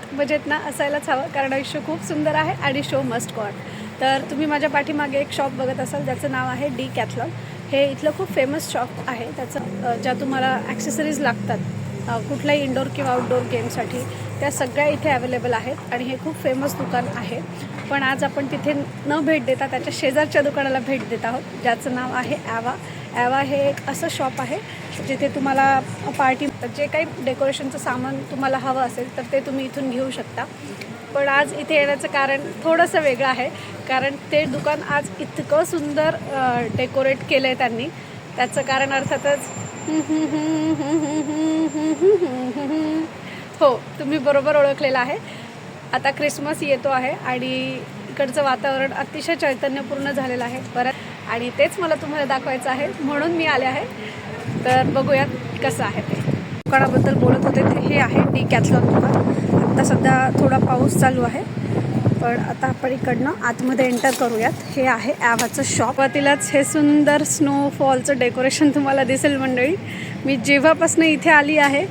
नमस्कार मंडळी ना असायलाच हवं कारण आयुष्य खूप सुंदर आहे आणि शो मस्ट गॉड तर तुम्ही माझ्या पाठीमागे एक शॉप बघत असाल ज्याचं नाव आहे डी कॅथलॉन हे इथलं खूप फेमस शॉप आहे. त्याचं ज्या तुम्हाला ॲक्सेसरीज लागतात कुठल्याही इंडोर किंवा आउटडोर गेमसाठी त्या सगळ्या इथे अवेलेबल आहेत आणि हे खूप फेमस दुकान आहे. पण आज आपण तिथे न भेट देता त्याच्या शेजारच्या दुकानाला भेट देत आहोत. ज्याचं नाव आहे ॲवा ॲवा हे एक असं शॉप आहे जिथे तुम्हाला पार्टी जे काही डेकोरेशनचं सामान तुम्हाला हवं असेल तर ते तुम्ही इथून घेऊ शकता. पण आज इथे येण्याचं कारण थोडंसं वेगळं आहे. कारण ते दुकान आज इतकं सुंदर डेकोरेट केलं आहे त्यांनी. त्याचं कारण अर्थातच हो तुम्ही बरोबर ओळखलेलं आहे. आता क्रिसमस येतो आहे आणि इकडचं वातावरण अतिशय चैतन्यपूर्ण झालेलं आहे. परत आणि तेच मला तुम्हाला दाखवायचं आहे. म्हणून मी आले आहे. तर बघूयात कसं आहे ते. दुकानाबद्दल बोलत होते ते हे आहे डी कॅथलॉन दुकान. आत्ता सध्या थोडा पाऊस चालू आहे. पण आता आपण इकडनं आतमध्ये एंटर करूयात. हे आहे ॲवाचं शॉप तिलाच हे सुंदर स्नोफॉलचं डेकोरेशन तुम्हाला दिसेल मंडळी. मी जेव्हापासनं इथे आली आहे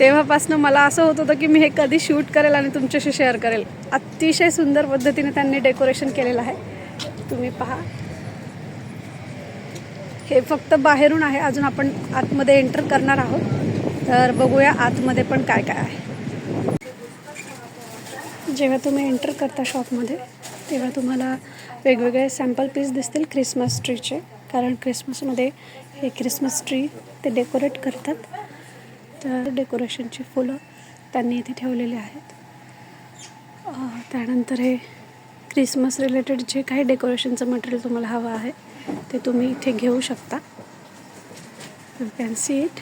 तेव्हापासनं मला असं होत होतं की मी हे कधी शूट करेल आणि तुमच्याशी शेअर करेल. अतिशय सुंदर पद्धतीने त्यांनी डेकोरेशन केलेलं आहे. तुम्ही पहा. हे फक्त बाहेरून आहे. अजून आपण आतमध्ये एंटर करणार आहोत. तर बघूया आतमध्ये पण काय काय आहे. जेव्हा तुम्ही एंटर करता शॉपमध्ये तेव्हा तुम्हाला वेगवेगळे सॅम्पल पीस दिसतील क्रिसमस ट्रीचे कारण क्रिसमसमध्ये हे क्रिसमस ट्री ते डेकोरेट करतात. तर डेकोरेशनची फुलं त्यांनी इथे ठेवलेली आहेत. त्यानंतर हे क्रिसमस रिलेटेड जे काही डेकोरेशनचं मटेरियल तुम्हाला हवं आहे ते तुम्ही इथे घेऊ शकता. यू कॅन सी इट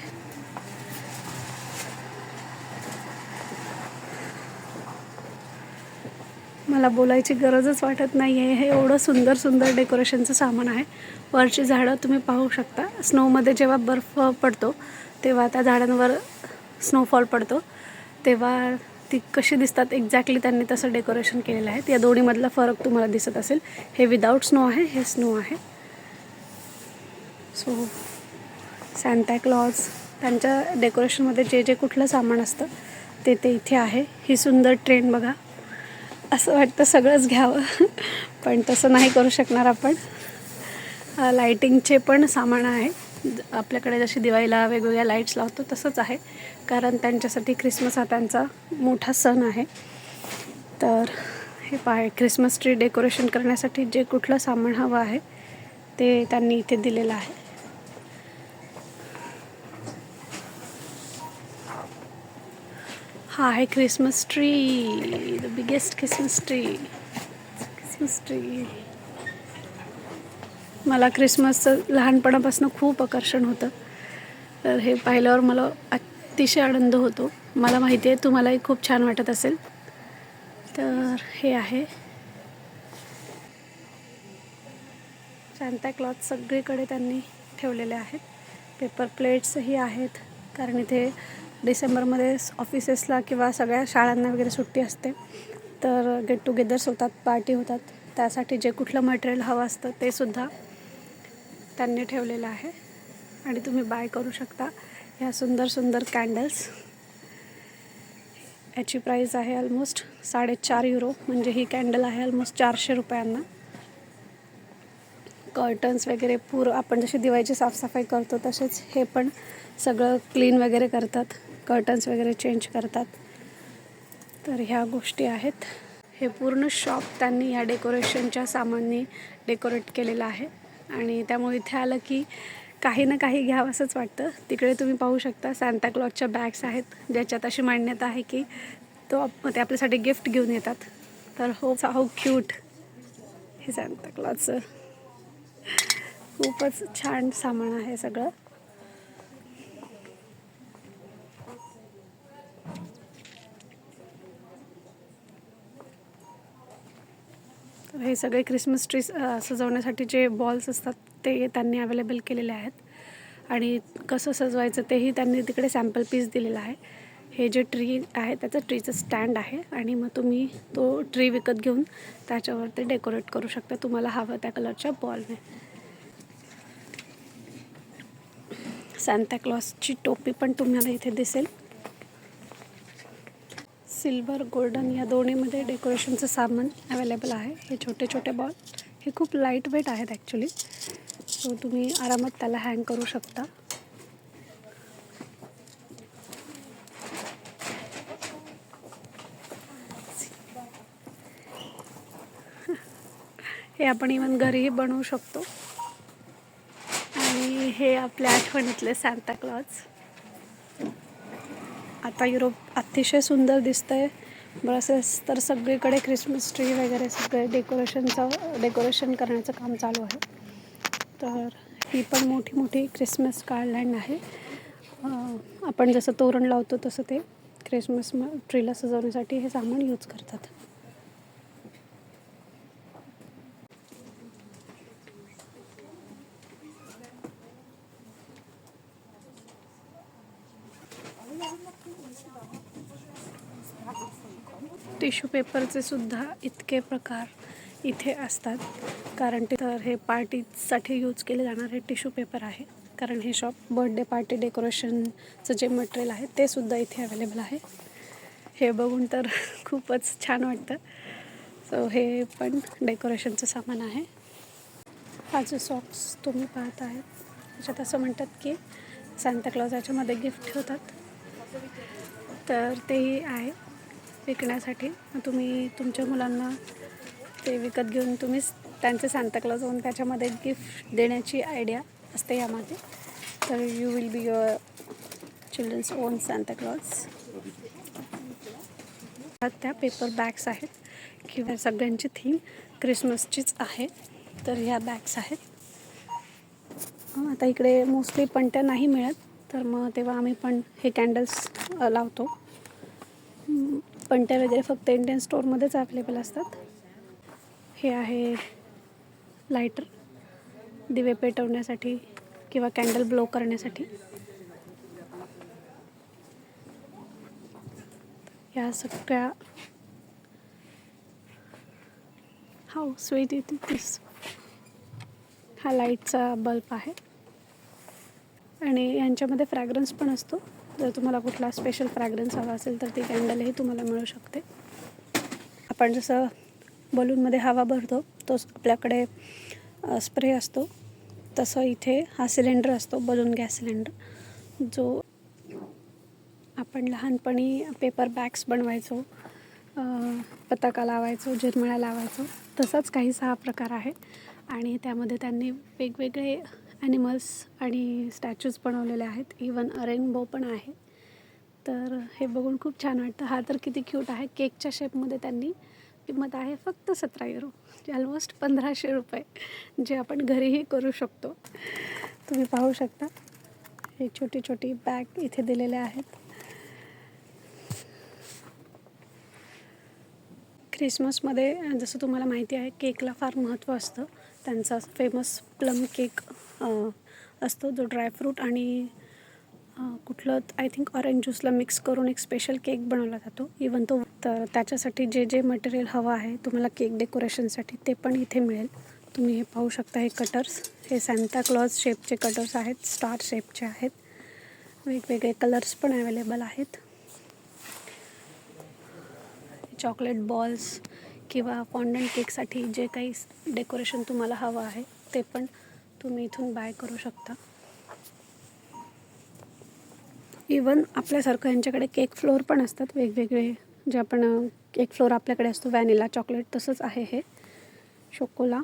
मला बोलायची गरजच वाटत नाही आहे हे एवढं सुंदर सुंदर डेकोरेशनचं सामान आहे. वरची झाडं तुम्ही पाहू शकता. स्नोमध्ये जेव्हा बर्फ पडतो तेव्हा त्या झाडांवर स्नोफॉल पडतो. तेव्हा ती कशी दिसतात एक्झॅक्टली त्यांनी तसं डेकोरेशन केलेलं आहे. या दोन्हीमधला फरक तुम्हाला दिसत असेल. हे विदाऊट स्नो आहे हे स्नो आहे. सो सॅन्टॅक्लॉज त्यांच्या डेकोरेशनमध्ये जे जे कुठलं सामान असतं ते ते इथे आहे. ही सुंदर ट्रेन बघा. असं वाटतं सगळंच घ्यावं. पण तसं नाही करू शकणार आपण. लाईटिंगचे पण सामान आहे. आपल्याकडे जशी दिवाळीला वेगवेगळ्या लाईट्स लावतो तसंच आहे. कारण त्यांच्यासाठी ख्रिसमस हा त्यांचा मोठा सण आहे. तर हे पाय ख्रिसमस ट्री डेकोरेशन करण्यासाठी जे कुठलं सामान हवं आहे ते त्यांनी इथे दिलेलं आहे. हा आहे Christmas tree the biggest Christmas tree Christmas tree मला क्रिसमसचं लहानपणापासून खूप आकर्षण होतं. तर हे पाहिल्यावर मला अतिशय आनंद होतो. मला माहिती आहे तुम्हालाही खूप छान वाटत असेल. तर हे आहे. सांताक्लॉथ सगळीकडे त्यांनी ठेवलेले आहेत. पेपर प्लेट्सही आहेत. कारण इथे डिसेंबरमध्ये ऑफिसेसला किंवा सगळ्या शाळांना वगैरे सुट्टी असते. तर गेट टुगेदर्स होतात पार्टी होतात. त्यासाठी जे कुठलं मटेरियल हवं असतं ते सुद्धा त्यांनी ठेवलेलं आहे. आणि तुम्ही बाय करू शकता ह्या सुंदर सुंदर कॅन्डल्स याची प्राईस आहे ऑलमोस्ट साडेचार युरो म्हणजे ही कॅन्डल आहे ऑलमोस्ट चारशे रुपयांना. कर्टन्स वगैरे पूर आपण जशी दिवाळीची साफसफाई करतो तसेच हे पण सगळं क्लीन वगैरे करतात. कर्टन्स वगैरे चेंज करतात. तर ह्या गोष्टी आहेत. हे पूर्ण शॉप त्यांनी या डेकोरेशनच्या सामाननी डेकोरेट केलेलं आहे. आणि त्यामुळे इथे आलं की काही ना काही घ्यावं असंच वाटतं. तिकडे तुम्ही पाहू शकता सॅन्ताक्लॉजच्या बॅग्स आहेत ज्याच्यात अशी मान्यता आहे की तो आप- ते आपल्यासाठी गिफ्ट घेऊन येतात. तर हो हाऊ क्यूट हे सॅन्ताक्लॉजचं खूपच छान सामान आहे सगळं. हे सगळे क्रिसमस ट्री सजवण्यासाठी जे बॉल्स असतात ते त्यांनी अवेलेबल केलेले आहेत. आणि कसं सजवायचं तेही त्यांनी तिकडे सॅम्पल पीस दिलेलं आहे. हे जे ट्री आहे त्याचं ट्रीचं स्टँड आहे आणि मग तुम्ही तो ट्री विकत घेऊन त्याच्यावर ते डेकोरेट करू शकता. तुम्हाला हवं त्या कलरच्या बॉलने सॅन्टाक्लॉसची टोपी पण तुम्हाला इथे दिसेल. सिल्वर गोल्डन या दोन्हीमध्ये डेकोरेशनचं सामान अवेलेबल आहे. हे छोटे छोटे बॉल. हे खूप लाइट वेट आहेत ॲक्च्युली सो तुम्ही आरामात त्याला हँग करू शकता. हे आपण इवन घरीही बनवू शकतो. आणि हे आपल्या आठवणीतले सांताक्लॉज आता युरोप अतिशय सुंदर दिसतंय. ब्रसेस तर सगळीकडे क्रिसमस ट्री वगैरे सगळे डेकोरेशनचं डेकोरेशन करण्याचं काम चालू आहे. तर ही पण मोठी मोठी क्रिसमस गार्डलँड आहे. आपण जसं तोरण लावतो तसं ते क्रिसमस ट्रीला सजवण्यासाठी हे सामान यूज करतात. टिश्यू पेपरचे सुद्धा इतके प्रकार इथे असतात. कारण ते तर हे पार्टीसाठी यूज केले जाणारे टिश्यू पेपर आहे. कारण हे शॉप बर्थडे पार्टी डेकोरेशनचं जे मटेरियल आहे ते सुद्धा इथे अवेलेबल आहे. हे बघून तर खूपच छान वाटतं. सो हे पण डेकोरेशनचं सामान आहे. हा जो सॉक्स तुम्ही पाहत आहेत त्याच्यात असं म्हणतात की सांताक्लॉज याच्यामध्ये गिफ्ट ठेवतात. तर तेही आहे विकण्यासाठी. मग तुम्ही तुमच्या मुलांना ते विकत घेऊन तुम्हीच त्यांचे सांताक्लॉज होऊन त्याच्यामध्ये गिफ्ट देण्याची आयडिया असते यामध्ये तर you will be your childrens own Santa Claus त्या पेपर बॅग्स आहेत. किंवा सगळ्यांची थीम क्रिसमसचीच आहे. तर ह्या बॅग्स आहेत. आता इकडे मोस्टली पणत्या नाही मिळत. तर मग तेव्हा आम्ही पण हे कॅन्डल्स लावतो. पण पणत्या वगैरे फक्त इंडियन स्टोअरमध्येच अवेलेबल असतात. हे आहे लायटर दिवे पेटवण्यासाठी किंवा कॅन्डल ब्लो करण्यासाठी. या सगळ्या हो स्वीट इथे हा लाईटचा बल्ब आहे. आणि यांच्यामध्ये फ्रॅग्रन्स पण असतो. जर तुम्हाला कुठला स्पेशल फ्रॅग्रन्स हवा असेल तर ती कॅन्डलही तुम्हाला मिळू शकते. आपण जसं बलूनमध्ये हवा भरतो तोच आपल्याकडे स्प्रे असतो. तसं इथे हा सिलेंडर असतो बलून गॅस सिलेंडर जो आपण लहानपणी पेपर बॅग्स बनवायचो पताका लावायचो झिरमिळ्या लावायचो. तसाच काहीसा हा प्रकार आहे. आणि त्यामध्ये त्यांनी वेगवेगळे ॲनिमल्स आणि स्टॅच्यूज बनवलेले आहेत. इवन रेनबो पण आहे. तर हे बघून खूप छान वाटतं. हा तर किती क्यूट आहे. केकच्या शेपमध्ये त्यांनी किंमत आहे फक्त सतरा युरो जे ऑलमोस्ट पंधराशे रुपये. जे आपण घरीही करू शकतो. तुम्ही पाहू शकता. हे छोटी छोटी बॅग इथे दिलेले आहेत. ख्रिसमसमध्ये जसं तुम्हाला माहिती आहे केकला फार महत्त्व असतं. त्यांचा फेमस प्लम केक असतो जो ड्रायफ्रूट आणि कुठलं आय थिंक ऑरेंज ज्यूसला मिक्स करून एक स्पेशल केक बनवला जातो. इवन तो तर त्याच्यासाठी जे जे मटेरियल हवं आहे तुम्हाला केक डेकोरेशनसाठी ते पण इथे मिळेल. तुम्ही हे पाहू शकता हे कटर्स हे सॅन्टा क्लॉज शेपचे कटर्स आहेत स्टार शेपचे आहेत. वेगवेगळे कलर्स पण अवेलेबल आहेत. चॉकलेट बॉल्स किंवा फॉन्डंट केकसाठी जे काही डेकोरेशन तुम्हाला हवं आहे ते पण तुम्ही इथून बाय करू शकता. इवन आपल्यासारखं यांच्याकडे केक फ्लोअर पण असतात वेगवेगळे जे आपण केक फ्लोअर आपल्याकडे असतो व्हॅनिला चॉकलेट तसंच आहे हे. शोकोला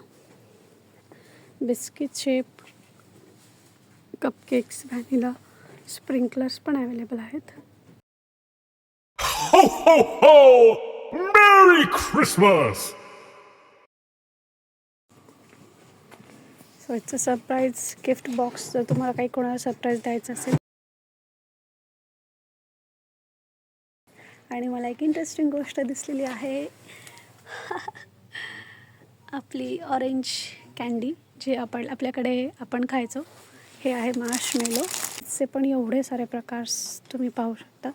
biscuit shape cupcakes vanilla sprinklers पण अवेलेबल आहेत. हो हो हो merry Christmas so it's a surprise gift box जर तुम्हाला काही कोणाला सरप्राईज द्यायचं असेल? आणि मला एक इंटरेस्टिंग गोष्ट दिसलेली आहे. आपली ऑरेंज कॅन्डी जे आपण आपल्याकडे आपण खायचो हे आहे मार्शमेलो चे पण एवढे सारे प्रकार तुम्ही पाहू शकता.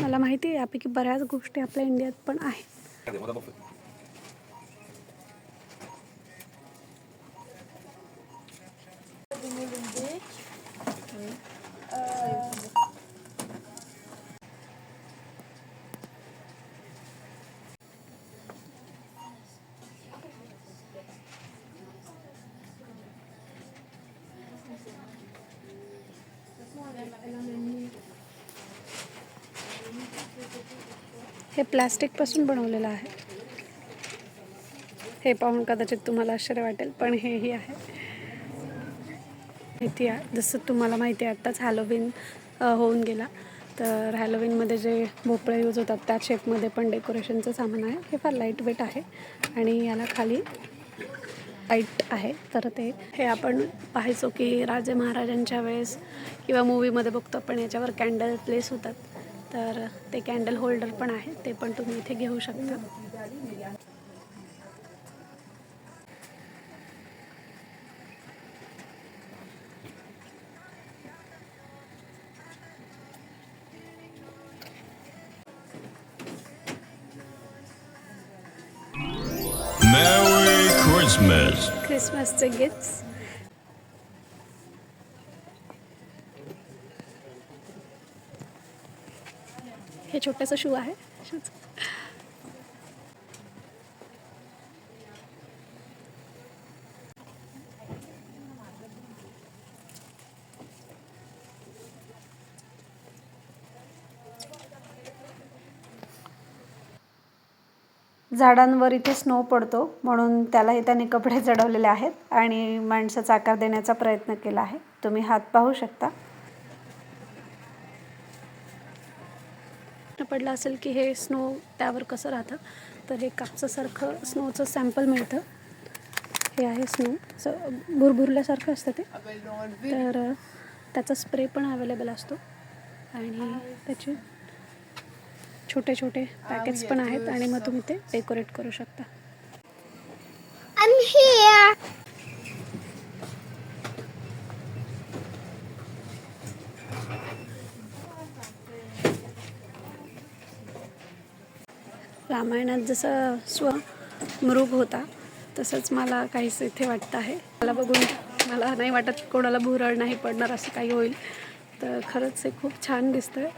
मला माहिती आहे यापैकी बऱ्याच गोष्टी आपल्या इंडियात पण आहेत. हे प्लॅस्टिकपासून बनवलेलं आहे. हे पाहून कदाचित तुम्हाला आश्चर्य वाटेल पण हेही आहे. माहिती आहे जसं तुम्हाला माहिती आहे आत्ताच हॅलोविन होऊन गेला. तर हॅलोविनमध्ये जे भोपळे यूज होतात त्या शेपमध्ये पण डेकोरेशनचं सामान आहे. हे फार लाइट वेट आहे आणि याला खाली लाइट आहे. तर ते हे आपण पाहायचो की राजे महाराजांच्या वेळेस किंवा मूवीमध्ये बघतो आपण याच्यावर कॅन्डल प्लेस होतात. तर ते कॅन्डल होल्डर पण आहे ते पण तुम्ही इथे घेऊ शकता. क्रिसमसचे गिफ्ट्स हे छोटंसं शू आहे. झाडांवर इथे स्नो पडतो म्हणून त्यालाही त्यांनी कपडे चढवलेले आहेत आणि माणसाचा आकार देण्याचा प्रयत्न केला आहे. तुम्ही हात पाहू शकता. पडलं असेल की हे स्नो त्यावर कसं राहतं तर हे कापसासारखं स्नोचं सॅम्पल मिळतं. हे आहे स्नो भुरभुरल्यासारखं असतं ते. तर त्याचा स्प्रे पण अवेलेबल असतो. आणि त्याचे छोटे छोटे पॅकेट्स पण आहेत आणि मग तुम्ही ते डेकोरेट करू शकता. रामायणात जसं स्व मृग होता तसंच मला काहीच इथे वाटतं आहे. मला बघून मला नाही वाटत कोणाला भुरळ नाही पडणार असं काही होईल. तर खरंच हे खूप छान दिसतंय.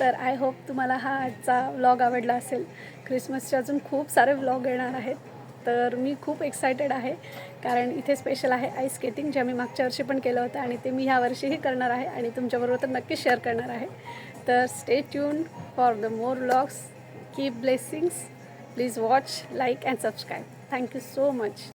तर आय होप तुम्हाला हा आजचा व्लॉग आवडला असेल. क्रिसमसचे अजून खूप सारे व्लॉग येणार आहेत. तर मी खूप एक्सायटेड आहे. कारण इथे स्पेशल आहे आईस स्केटिंग जे आम्ही मागच्या वर्षी पण केलं होतं आणि ते मी ह्या वर्षीही करणार आहे आणि तुमच्याबरोबर तर नक्कीच शेअर करणार आहे. तर stay tune for the more blogs keep blessings please watch like and subscribe thank you so much